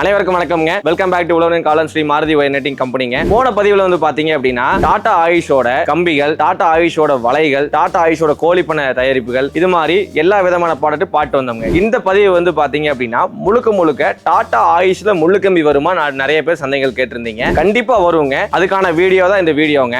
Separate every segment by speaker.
Speaker 1: அனைவருக்கும் வணக்கம்ங்க. Welcome back to உலகம் காலன் ஸ்ரீ மாருதி ஒயர் நெட்டிங் கம்பெனிங்க போன பதிவுல வந்து பாத்தீங்க அப்படின்னா டாடா ஆயுஷோட கம்பிகள் டாடா ஆயுஷோட வலைகள் டாடா ஆயுஷோட கோழிப்பண தயாரிப்புகள் இது மாதிரி எல்லா விதமான ப்ராடக்ட் பாட்டு வந்தோங்க இந்த பதிவு வந்து பாத்தீங்க அப்படின்னா முழுக்க முழுக்க டாடா ஆயுஷ்ல முள்ளு கம்பி வருமா நான் நிறைய பேர் சந்தைகள் கேட்டிருந்தீங்க. கண்டிப்பா வருங்க. அதுக்கான வீடியோ தான் இந்த வீடியோங்க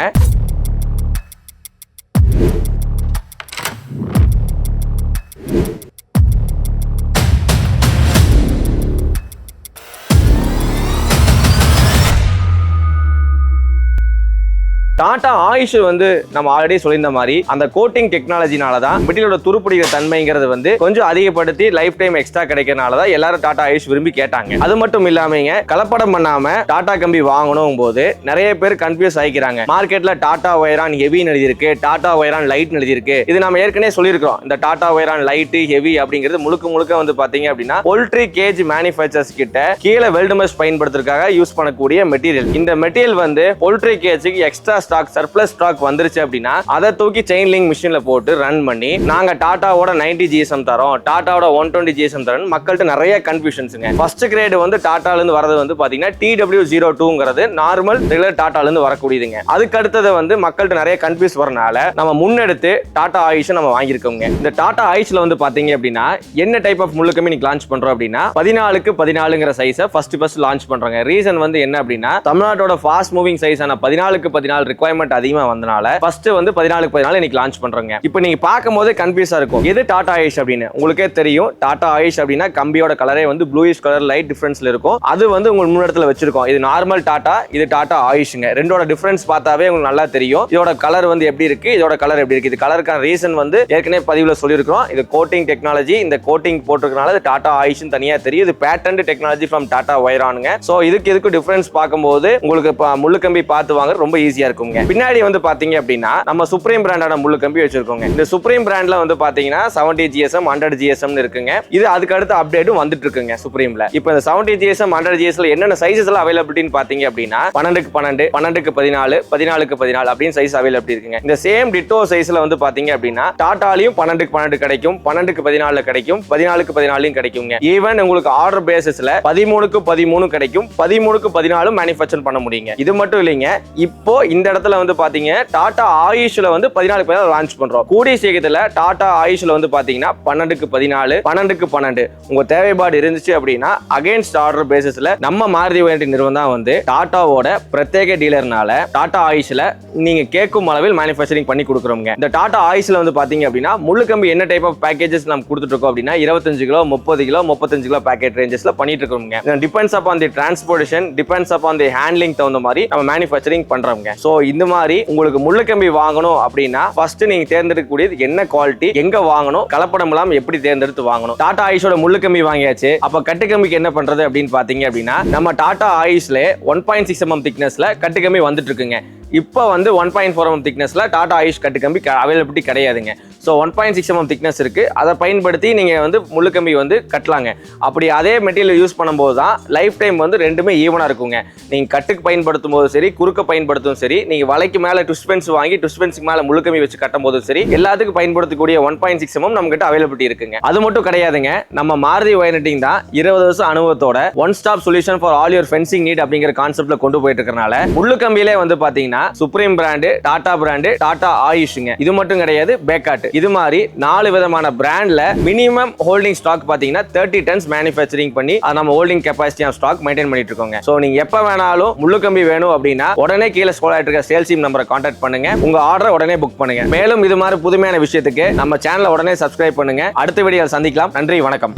Speaker 1: டாடா ஆயுஷ் வந்து நம்ம ஆல்ரெடி சொல்லியிருந்த மாதிரி அந்த கோட்டிங் டெக்னாலஜினால தான் மெட்டீரியலோட துருப்பிடிக்கிற தன்மைங்கிறது வந்து கொஞ்சம் அதிகப்படுத்தி லைஃப் டைம் எக்ஸ்ட்ரா கிடைக்கிறனால தான் எல்லாரும் டாடா ஆயுஷ் விரும்பி கேட்டாங்க. அது மட்டும் இல்லாமங்க கலப்படம் பண்ணாம டாடா கம்பி வாங்கணும் போது நிறைய பேர் கன்ஃபியூஸ் ஆகிக்கிறாங்க மார்க்கெட்ல டாடா வைரான் ஹெவின்னு எழுதியிருக்கு டாடா வைரான் லைட் எழுதியிருக்கு. இது நம்ம ஏற்கனவே சொல்லியிருக்கிறோம். இந்த டாடா வைரான் லைட் ஹெவி அப்படிங்கிறது முழுக்க முழுக்க வந்து பாத்தீங்க அப்படின்னா போல்ட்ரி கேஜ் மேனுஃபேக்சர்ஸ் கிட்ட கீழே வெல்டுமஸ் பயன்படுத்துறதுக்காக யூஸ் பண்ணக்கூடிய மெட்டீரியல் இந்த மெட்டீரியல் வந்து போல்ட்ரி கேஜுக்கு எக்ஸ்ட்ரா ஸ்டாக் சர்ப்ளஸ் ஸ்டாக் வந்துருச்சு அப்படின்னா அதை தூக்கி செயின் லிங்க் மிஷின்ல போட்டு ரன் பண்ணி நாங்க டாட்டாவோட 90 ஜிஎஸ்எம் தரோம். டாட்டாவோட ஒன் டுவெண்ட்டி ஜிஎஸ்எம் தரோம் மக்கள்கிட்ட நிறைய கன்ஃபியூஷன்ஸுங்க ஃபர்ஸ்ட் கிரேடு வந்து டாட்டால இருந்து வரது வந்து பார்த்தீங்கன்னா டி டபிள்யூ ஜீரோ டூங்கிறது நார்மல் ரெகுலர் டாட்டால இருந்து வரக்கூடியதுங்க. அதுக்கு அடுத்தது வந்து மக்கள்கிட்ட நிறைய கன்ஃபியூஸ் வரனால நம்ம முன்னெடுத்து டாடா ஆயுஷ் நம்ம வாங்கியிருக்கோங்க இந்த டாடா ஆயுஷில் வந்து பார்த்தீங்க அப்படின்னா என்ன டைப் ஆஃப் முள்ளுக்கமே நீங்க லான்ச் பண்றோம் அப்படின்னா பதினாலுக்கு பதினாலுங்கிற சைஸை ஃபர்ஸ்ட் ஃபர்ஸ்ட் லான்ச் பண்றாங்க. ரீசன் வந்து என்ன அப்படின்னா தமிழ்நாட்டோட ஃபாஸ்ட் மூவிங் சைஸான பதினாலுக்கு பதினாலு ரெக்குவயர்மெண்ட் அதிகமாக வந்தனால ஃபர்ஸ்ட் வந்து பதினாலு பதினாலு இன்னைக்கு லான்ச் பண்றோங்க. இப்போ நீங்க பார்க்கும்போது கன்ஃபியூஸா இருக்கும். எது டாடா ஆயுஷ் அப்படின்னு? உங்களுக்கே தெரியும். டாடா ஆயுஷ் அப்படின்னா கம்பியோட கலரே வந்து ப்ளூயிஷ் கலர் லைட் டிஃபரன்ஸ்ல இருக்கும். அது வந்து உங்களுக்கு இடத்துல வச்சிருக்கோம். இது நார்மல் டாடா இது டாடா ஆயுஷுங்க ரெண்டோட டிஃபரன்ஸ் பார்த்தாவே உங்களுக்கு நல்லா தெரியும். இதோட கலர் வந்து எப்படி இருக்கு? இதோட கலர் எப்படி இருக்கு? இது கலருக்கான ரீசன் வந்து ஏற்கனவே பதிவுல சொல்லியிருக்கிறோம். இது கோட்டிங் டெக்னாலஜி இந்த கோட்டிங் போட்டிருக்கனால இது டாடா ஆயுஷ்னு தனியா தெரியும். இது பேட்டன்ட் டெக்னாலஜி ஃப்ரம் டாடா வைரானுங்க ஸோ இதுக்கு இதுக்கு டிஃபரன்ஸ் பார்க்கும்போது உங்களுக்கு இப்போ முள்ளு கம்பி பார்த்து வாங்க ரொம்ப ஈஸியா இருக்குங்க பின்னாடி வந்து பாத்தீங்க அப்படின்னா நம்ம சுப்ரீம் பிராண்டான முழு கம்பி வச்சிருக்கோங்க. இந்த சுப்ரீம் பிராண்ட்ல வந்து பாத்தீங்கன்னா செவன்டி ஜிஎஸ்எம் ஹண்ட்ரட் ஜிஎஸ்எம் இருக்குங்க. இது அதுக்கு அடுத்த அப்டேட்டும் வந்துட்டு இருக்குங்க சுப்ரீம்ல இப்போ இந்த செவன்டி ஜிஎஸ்எம் ஹண்ட்ரட் ஜிஎஸ்ல என்னென்ன சைஸஸ் எல்லாம் அவைலபிலிட்டின்னு பாத்தீங்க அப்படின்னா பன்னெண்டுக்கு பன்னெண்டு பன்னெண்டுக்கு பதினாலு பதினாலுக்கு பதினாலு அப்படின்னு சைஸ் அவைலபிலிட்டி இருக்குங்க. இந்த சேம் டிட்டோ சைஸ்ல வந்து பாத்தீங்க அப்படின்னா டாட்டாலையும் பன்னெண்டுக்கு பன்னெண்டு கிடைக்கும் பன்னெண்டுக்கு பதினாலு கிடைக்கும் பதினாலுக்கு பதினாலையும் கிடைக்குங்க. ஈவன் உங்களுக்கு ஆர்டர் பேசிஸ்ல பதிமூணுக்கு பதிமூணு கிடைக்கும் பதிமூணுக்கு பதினாலும் மேனுஃபேக்சர் பண்ண முடியுங்க. இது மட்டும் இல்லைங்க இப்போ இந்த இடத்துல வந்து பாத்தீங்க டாடா ஆயுஷ்ல வந்து பதினாலு பதினாலு லான்ச் பண்றோம். கூடிய சீக்கிரத்துல டாடா ஆயுஷ்ல வந்து பாத்தீங்கன்னா பன்னெண்டுக்கு பதினாலு பன்னெண்டுக்கு பன்னெண்டு. உங்க தேவைப்பாடு இருந்துச்சு அப்படின்னா அகைன்ஸ்ட் ஆர்டர் பேசிஸ்ல நம்ம மாருதி வேண்டி நிறுவனம் தான் வந்து டாட்டாவோட பிரத்யேக டீலர்னால டாடா ஆயுஷ்ல நீங்க கேட்கும் அளவில் மேனுஃபேக்சரிங் பண்ணி கொடுக்குறோங்க இந்த டாடா ஆயுஷ்ல வந்து பாத்தீங்க அப்படின்னா முழு கம்பி என்ன டைப் ஆஃப் பேக்கேஜஸ் நம்ம கொடுத்துட்டு இருக்கோம் அப்படின்னா இருபத்தஞ்சு கிலோ முப்பது கிலோ முப்பத்தஞ்சு கிலோ பேக்கெட் ரேஞ்சஸ்ல பண்ணிட்டு இருக்கோங்க depends upon the transportation depends on the handling தகுந்த மாதிரி நம்ம மேனுஃபேக்சரிங் பண்ணுறோங்க ஸோ இந்த மாதிரி உங்களுக்கு முள்ளு கம்பி வாங்கணும் அப்படின்னா ஃபர்ஸ்ட் நீங்க தேர்ந்தெடுக்கக்கூடியது என்ன குவாலிட்டி எங்க வாங்கணும் கலப்படம் இல்லாம எப்படி தேர்ந்தெடுத்து வாங்கணும். டாடா ஆயுஷோட முள்ளு கம்பி வாங்கியாச்சு. அப்ப கட்டுக்கம்பிக்கு என்ன பண்றது அப்படின்னு பாத்தீங்க அப்படின்னா நம்ம டாடா ஆயுஷ்ல ஒன் பாயிண்ட் சிக்ஸ் எம்எம் திக்னஸ்ல கட்டுக்கம்பி வந்துட்டு இருக்குங்க. இப்போ வந்து ஒன் பாயிண்ட் ஃபோர் எம் திக்னஸில் டாடா ஆயுஷ் கட்டு கம்பி அவைலபிலிட்டி கிடையாதுங்க. So one point six mm thickness இருக்குது அதை பயன்படுத்தி நீங்கள் வந்து முள்ளு கம்பி வந்து கட்டலாங்க. அப்படி அதே மெட்டீரியல் யூஸ் பண்ணும்போது தான் லைஃப் டைம் வந்து ரெண்டுமே ஈவனாக இருக்குங்க. நீங்கள் கட்டுக்கு பயன்படுத்தும் போதும் சரி குறுக்க பயன்படுத்தும் சரி நீங்கள் வலைக்கு மேலே டுஸ்பென்ஸ் வாங்கி டுஸ்பென்ஸுக்கு மேலே முழு கம்பி வச்சு கட்டும் போதும் சரி எல்லாத்துக்கும் பயன்படுத்தக்கூடிய ஒன் பாயிண்ட் சிக்ஸ் எம்எம் நம்மகிட்ட அவைலபிலிட்டி இருக்குங்க. அது மட்டும் கிடையாதுங்க. நம்ம மாருதி வயனட்டிங் தான் இருபது வருஷம் அனுபவத்தோட one stop solution for all your fencing need அப்படிங்கிற கான்செப்ட்டில் கொண்டு போயிட்டு இருக்கனால முள்ளு கம்பியிலே வந்து பாத்தீங்கன்னா supreme brand Tata brand Tata ஆயுஷுங்க இது மட்டும் கிடையாது பேக்காட் இது மாதிரி நாலு விதமான பிராண்ட்ல மினிமம் ஹோல்டிங் ஸ்டாக் பாத்தீங்கன்னா தேர்ட்டி டன்ஸ் மேனுஃபேக்சரிங் பண்ணி அதை நம்ம holding capacity of stock maintain பண்ணிட்டு இருக்கோங்க. ஸோ நீங்க எப்போ வேணாலும் முள்ளு கம்பி வேணும் அப்படின்னா உடனே கீழே ஸ்கோல் ஆகிட்டு இருக்க சேல்ஸ் டீம் நம்பரை கான்டாக்ட் பண்ணுங்க. உங்க ஆர்டரை உடனே புக் பண்ணுங்க. மேலும் இது மாதிரி புதுமையான விஷயத்துக்கு நம்ம சேனலை உடனே சப்ஸ்கிரைப் பண்ணுங்க. அடுத்த வீடியோ சந்திக்கலாம். நன்றி வணக்கம்.